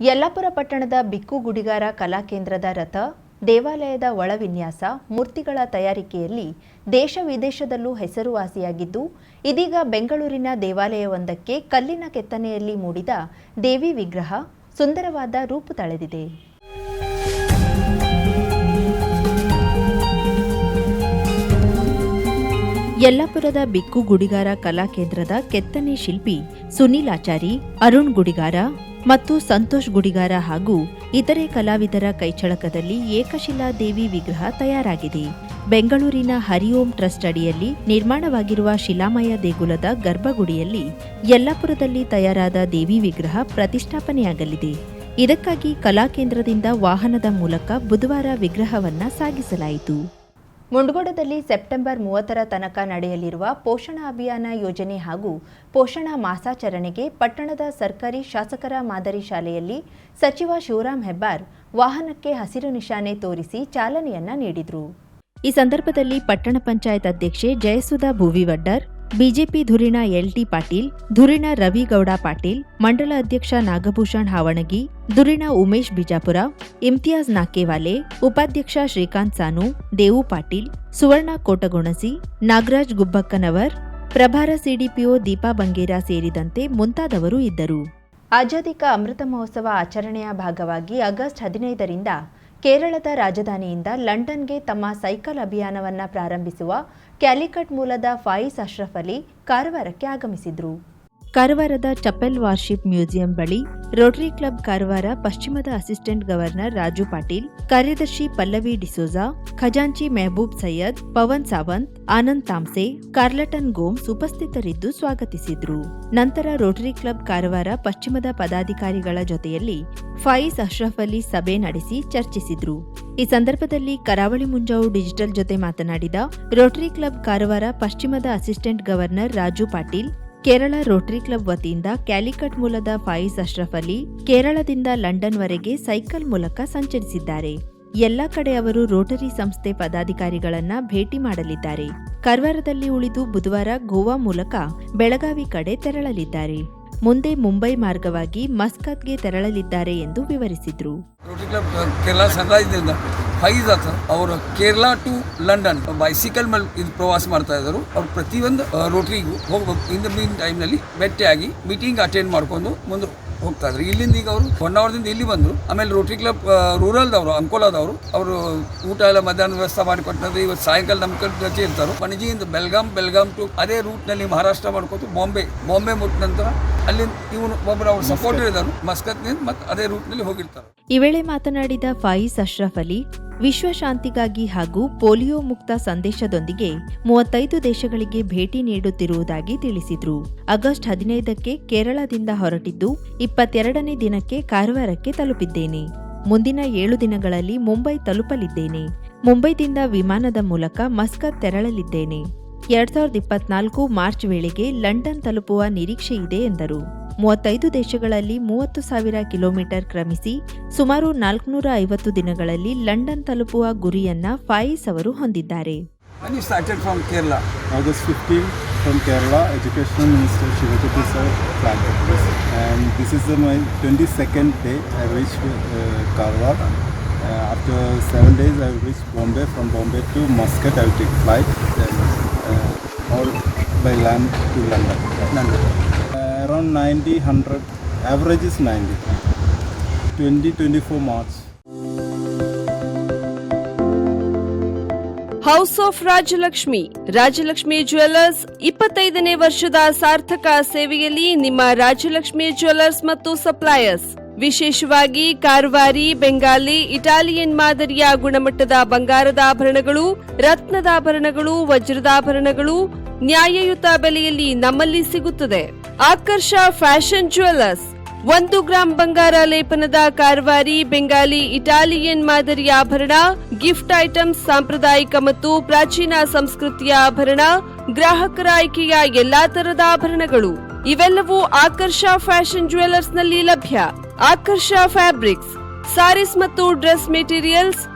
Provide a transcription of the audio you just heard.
ಯಲ್ಲಾಪುರ ಪಟ್ಟಣದ ಬಿಕ್ಕು ಗುಡಿಗಾರ ಕಲಾಕೇಂದ್ರದ ರಥ, ದೇವಾಲಯದ ಒಳವಿನ್ಯಾಸ ಮೂರ್ತಿಗಳ ತಯಾರಿಕೆಯಲ್ಲಿ ದೇಶ ವಿದೇಶದಲ್ಲೂ ಹೆಸರುವಾಸಿಯಾಗಿದ್ದು, ಇದೀಗ ಬೆಂಗಳೂರಿನ ದೇವಾಲಯವೊಂದಕ್ಕೆ ಕಲ್ಲಿನ ಕೆತ್ತನೆಯಲ್ಲಿ ಮೂಡಿದ ದೇವಿ ವಿಗ್ರಹ ಸುಂದರವಾದ ರೂಪು ತಳೆದಿದೆ. ಯಲ್ಲಾಪುರದ ಬಿಕ್ಕು ಗುಡಿಗಾರ ಕಲಾಕೇಂದ್ರದ ಕೆತ್ತನೆ ಶಿಲ್ಪಿ ಸುನೀಲ್ ಆಚಾರಿ, ಅರುಣ್ ಗುಡಿಗಾರ ಮತ್ತು ಸಂತೋಷ್ ಗುಡಿಗಾರ ಹಾಗೂ ಇತರೆ ಕಲಾವಿದರ ಕೈಚಳಕದಲ್ಲಿ ಏಕಶಿಲಾ ದೇವಿ ವಿಗ್ರಹ ತಯಾರಾಗಿದೆ. ಬೆಂಗಳೂರಿನ ಹರಿಓಂ ಟ್ರಸ್ಟ್ ಅಡಿಯಲ್ಲಿ ನಿರ್ಮಾಣವಾಗಿರುವ ಶಿಲಾಮಯ ದೇಗುಲದ ಗರ್ಭಗುಡಿಯಲ್ಲಿ ಯಲ್ಲಾಪುರದಲ್ಲಿ ತಯಾರಾದ ದೇವಿ ವಿಗ್ರಹ ಪ್ರತಿಷ್ಠಾಪನೆಯಾಗಲಿದೆ. ಇದಕ್ಕಾಗಿ ಕಲಾಕೇಂದ್ರದಿಂದ ವಾಹನದ ಮೂಲಕ ಬುಧವಾರ ವಿಗ್ರಹವನ್ನ ಸಾಗಿಸಲಾಯಿತು. ಮುಂಡಗೋಡದಲ್ಲಿ ಸೆಪ್ಟೆಂಬರ್ ಮೂವತ್ತರ ತನಕ ನಡೆಯಲಿರುವ ಪೋಷಣ ಅಭಿಯಾನ ಯೋಜನೆ ಹಾಗೂ ಪೋಷಣ ಮಾಸಾಚರಣೆಗೆ ಪಟ್ಟಣದ ಸರ್ಕಾರಿ ಶಾಸಕರ ಮಾದರಿ ಶಾಲೆಯಲ್ಲಿ ಸಚಿವ ಶಿವರಾಂ ಹೆಬ್ಬಾರ್ ವಾಹನಕ್ಕೆ ಹಸಿರು ನಿಶಾನೆ ತೋರಿಸಿ ಚಾಲನೆಯನ್ನ ನೀಡಿದರು. ಈ ಸಂದರ್ಭದಲ್ಲಿ ಪಟ್ಟಣ ಪಂಚಾಯತ್ ಅಧ್ಯಕ್ಷೆ ಜಯಸುಧಾ ಭೂವಿವಡ್ಡರ್ ಬಿಜೆಪಿ ಧುರೀಣ ಎಲ್ಟಿ ಪಾಟೀಲ್, ಧುರೀಣ ರವಿಗೌಡ ಪಾಟೀಲ್, ಮಂಡಲ ಅಧ್ಯಕ್ಷ ನಾಗಭೂಷಣ್ ಹಾವಣಗಿ, ಧುರೀಣ ಉಮೇಶ್ ಬಿಜಾಪುರ, ಇಮ್ತಿಯಾಜ್ ನಾಕೇವಾಲೆ ಉಪಾಧ್ಯಕ್ಷ ಶ್ರೀಕಾಂತ್ ಸಾನು, ದೇವು ಪಾಟೀಲ್, ಸುವರ್ಣ ಕೋಟಗುಣಸಿ, ನಾಗರಾಜ್ ಗುಬ್ಬಕ್ಕನವರ್, ಪ್ರಭಾರ ಸಿಡಿಪಿಒ ದೀಪಾ ಬಂಗೇರಾ ಸೇರಿದಂತೆ ಮುಂತಾದವರು ಇದ್ದರು. ಆಜಾದಿಕ ಅಮೃತ ಮಹೋತ್ಸವ ಆಚರಣೆಯ ಭಾಗವಾಗಿ ಆಗಸ್ಟ್ ಹದಿನೈದರಿಂದ ಕೇರಳದ ರಾಜಧಾನಿಯಿಂದ ಲಂಡನ್ಗೆ ತಮ್ಮ ಸೈಕಲ್ ಅಭಿಯಾನವನ್ನು ಪ್ರಾರಂಭಿಸುವ ಕ್ಯಾಲಿಕಟ್ ಮೂಲದ ಫಾಯಿಸ್ ಅಶ್ರಫ್ ಅಲಿ ಕಾರವಾರಕ್ಕೆ ಆಗಮಿಸಿದ್ರು. ಕಾರವಾರದ ಚಪೆಲ್ ವಾರ್ಶಿಪ್ ಮ್ಯೂಸಿಯಂ ಬಳಿ ರೋಟರಿ ಕ್ಲಬ್ ಕಾರವಾರ ಪಶ್ಚಿಮದ ಅಸಿಸ್ಟೆಂಟ್ ಗವರ್ನರ್ ರಾಜು ಪಾಟೀಲ್, ಕಾರ್ಯದರ್ಶಿ ಪಲ್ಲವಿ ಡಿಸೋಜಾ, ಖಜಾಂಚಿ ಮೆಹಬೂಬ್ ಸೈಯದ್, ಪವನ್ ಸಾವಂತ್, ಆನಂದ್ ತಾಮ್ಸೆ, ಕಾರ್ಲಟನ್ ಗೋಮ್ಸ್ ಉಪಸ್ಥಿತರಿದ್ದು ಸ್ವಾಗತಿಸಿದ್ರು. ನಂತರ ರೋಟರಿ ಕ್ಲಬ್ ಕಾರವಾರ ಪಶ್ಚಿಮದ ಪದಾಧಿಕಾರಿಗಳ ಜೊತೆಯಲ್ಲಿ ಫೈಸ್ ಅಶ್ರಫ್ ಅಲಿ ಸಭೆ ನಡೆಸಿ ಚರ್ಚಿಸಿದ್ರು. ಈ ಸಂದರ್ಭದಲ್ಲಿ ಕರಾವಳಿ ಮುಂಜಾವು ಡಿಜಿಟಲ್ ಜೊತೆ ಮಾತನಾಡಿದ ರೋಟರಿ ಕ್ಲಬ್ ಕಾರವಾರ ಪಶ್ಚಿಮದ assistant governor Raju Patil Kerala rotary club ವತಿಯಿಂದ ಕ್ಯಾಲಿಕಟ್ ಮೂಲದ ಫಾಯಿಸ್ ಅಶ್ರಫ್ ಅಲಿ ಕೇರಳದಿಂದ ಲಂಡನ್ವರೆಗೆ ಸೈಕಲ್ ಮೂಲಕ ಸಂಚರಿಸಿದ್ದಾರೆ. ಎಲ್ಲ ಕಡೆ ಅವರು ರೋಟರಿ ಸಂಸ್ಥೆ ಪದಾಧಿಕಾರಿಗಳನ್ನ ಭೇಟಿ ಮಾಡಲಿದ್ದಾರೆ. ಕರ್ವಾರದಲ್ಲಿ ಉಳಿದು ಬುಧವಾರ ಗೋವಾ ಮೂಲಕ ಬೆಳಗಾವಿ ಕಡೆ ತೆರಳಲಿದ್ದಾರೆ. ಮುಂದೆ ಮುಂಬೈ ಮಾರ್ಗವಾಗಿ ಮಸ್ಕತ್ಗೆ ತೆರಳಲಿದ್ದಾರೆ ಎಂದು ವಿವರಿಸಿದ್ರು. ಕೇರಳ ಸನ್ರೈಸ್ನಿಂದ ಫೈಜ್ ಆತ ಅವರು ಕೇರಳ ಟು ಲಂಡನ್ ಬೈಸಿಕಲ್ ಮೇಲೆ ಇದು ಪ್ರವಾಸ ಮಾಡ್ತಾ ಇದ್ದರು. ಅವ್ರು ಪ್ರತಿಯೊಂದು ರೋಟರಿಗೂ ಹೋಗ್ಬೇಕು ಇನ್ ದ ಮೀನ್ ಟೈಮ್ನಲ್ಲಿ ಭೇಟಿಯಾಗಿ ಮೀಟಿಂಗ್ ಅಟೆಂಡ್ ಮಾಡ್ಕೊಂಡು ಮುಂದೆ ಹೋಗ್ತಾ ಇದ್ರು. ಇಲ್ಲಿಂದ ಈಗ ಅವರು ಹೊನ್ನಾವರದಿಂದ ಇಲ್ಲಿ ಬಂದರು. ಆಮೇಲೆ ರೋಟ್ರಿ ಕ್ಲಬ್ ರೂರಲ್ದವರು ಅಂಕೋಲಾದವರು ಅವರು ಊಟ ಎಲ್ಲ ಮಧ್ಯಾಹ್ನ ವ್ಯವಸ್ಥೆ ಮಾಡಿಕೊಟ್ಟಂದ್ರೆ ಇವತ್ತು ಸಾಯಂಕಾಲ ನಮ್ಮ ಕಡೆ ರಜೆ ಇರ್ತಾರೆ. ಪಣಜಿಯಿಂದ ಬೆಲ್ಗಾಮ್ ಬೆಲ್ಗಾಮ್ ಟು ಅದೇ ರೂಟ್ನಲ್ಲಿ ಮಹಾರಾಷ್ಟ್ರ ಮಾಡ್ಕೋತು ಬಾಂಬೆ ಬಾಂಬೆ ಮುಟ್ಟ ನಂತರ ಅಲ್ಲಿ ಇವನು ಒಬ್ಬರು ಅವ್ರ ಸಪೋರ್ಟ್ ಇದ್ದಾರೆ ಮಸ್ಕತ್ನಿಂದ ಮತ್ತೆ ಅದೇ ರೂಟ್ನಲ್ಲಿ ಹೋಗಿರ್ತಾರೆ. ಈ ವೇಳೆ ಮಾತನಾಡಿದ ಫಾಯಿಸ್ ಅಶ್ರಫ್ ಅಲಿ ವಿಶ್ವ ಶಾಂತಿಗಾಗಿ ಹಾಗೂ ಪೋಲಿಯೋ ಮುಕ್ತ ಸಂದೇಶದೊಂದಿಗೆ ಮೂವತ್ತೈದು ದೇಶಗಳಿಗೆ ಭೇಟಿ ನೀಡುತ್ತಿರುವುದಾಗಿ ತಿಳಿಸಿದ್ರು. ಆಗಸ್ಟ್ ಹದಿನೈದಕ್ಕೆ ಕೇರಳದಿಂದ ಹೊರಟಿದ್ದು, ಇಪ್ಪತ್ತೆರಡನೇ ದಿನಕ್ಕೆ ಕಾರವಾರಕ್ಕೆ ತಲುಪಿದ್ದೇನೆ. ಮುಂದಿನ ಏಳು ದಿನಗಳಲ್ಲಿ ಮುಂಬೈ ತಲುಪಲಿದ್ದೇನೆ. ಮುಂಬೈದಿಂದ ವಿಮಾನದ ಮೂಲಕ ಮಸ್ಕತ್ ತೆರಳಲಿದ್ದೇನೆ. ಎರಡ್ ಸಾವಿರದ ಇಪ್ಪತ್ನಾಲ್ಕು ಮಾರ್ಚ್ ವೇಳೆಗೆ ಲಂಡನ್ ತಲುಪುವ ನಿರೀಕ್ಷೆ ಇದೆ ಎಂದರು. ಮೂವತ್ತೈದು ದೇಶಗಳಲ್ಲಿ ಮೂವತ್ತು ಸಾವಿರ ಕಿಲೋಮೀಟರ್ ಕ್ರಮಿಸಿ ಸುಮಾರು ನಾಲ್ಕುನೂರ ಐವತ್ತು ದಿನಗಳಲ್ಲಿ ಲಂಡನ್ ತಲುಪುವ ಗುರಿಯನ್ನ ಫಾಯಿಸ್ ಅವರು ಹೊಂದಿದ್ದಾರೆ from Kerala, August 15 from Kerala, Educational Minister Shivajiti sir planted this. And this is the, my 22nd day I reached uh, Karwar. Uh, after seven days I reached Bombay. From Bombay to Muscat I will take flight. Then uh, or by land to London. London. Around 90, 100. Average is 90. 20, 24 March. House of Rajalakshmi Rajalakshmi jewellers ಇಪ್ಪತ್ತೈದನೇ ವರ್ಷದ ಸಾರ್ಥಕ ಸೇವೆಯಲ್ಲಿ ನಿಮ್ಮ Rajalakshmi jewellers ಮತ್ತು suppliers ವಿಶೇಷವಾಗಿ ಕಾರವಾರಿ Bengali Italian ಮಾದರಿಯ ಗುಣಮಟ್ಟದ ಬಂಗಾರದ ಆಭರಣಗಳು ರತ್ನದ ಆಭರಣಗಳು ವಜ್ರದ ಆಭರಣಗಳು ನ್ಯಾಯಯುತ ಬೆಲೆಯಲ್ಲಿ ನಮ್ಮಲ್ಲಿ ಸಿಗುತ್ತದೆ. Akarsh fashion jewellers. ಒಂದು ಗ್ರಾಂ ಬಂಗಾರ ಲೇಪನದ ಕಾರವಾರಿ, ಬೆಂಗಾಲಿ, ಇಟಾಲಿಯನ್ ಮಾದರಿಯ ಆಭರಣ, ಗಿಫ್ಟ್ ಐಟಮ್ಸ್ ಸಾಂಪ್ರದಾಯಿಕ ಮತ್ತು ಪ್ರಾಚೀನ ಸಂಸ್ಕೃತಿಯ ಆಭರಣ, ಗ್ರಾಹಕರ ಆಯ್ಕೆಯ ಎಲ್ಲಾ ತರದ ಆಭರಣಗಳು. ಇವೆಲ್ಲವೂ ಆಕರ್ಷ ಫ್ಯಾಷನ್ ಜ್ಯುವೆಲ್ಲರ್ಸ್ನಲ್ಲಿ ಲಭ್ಯ. ಆಕರ್ಷ ಫ್ಯಾಬ್ರಿಕ್ಸ್, ಸಾರೀಸ್ ಮತ್ತು dress materials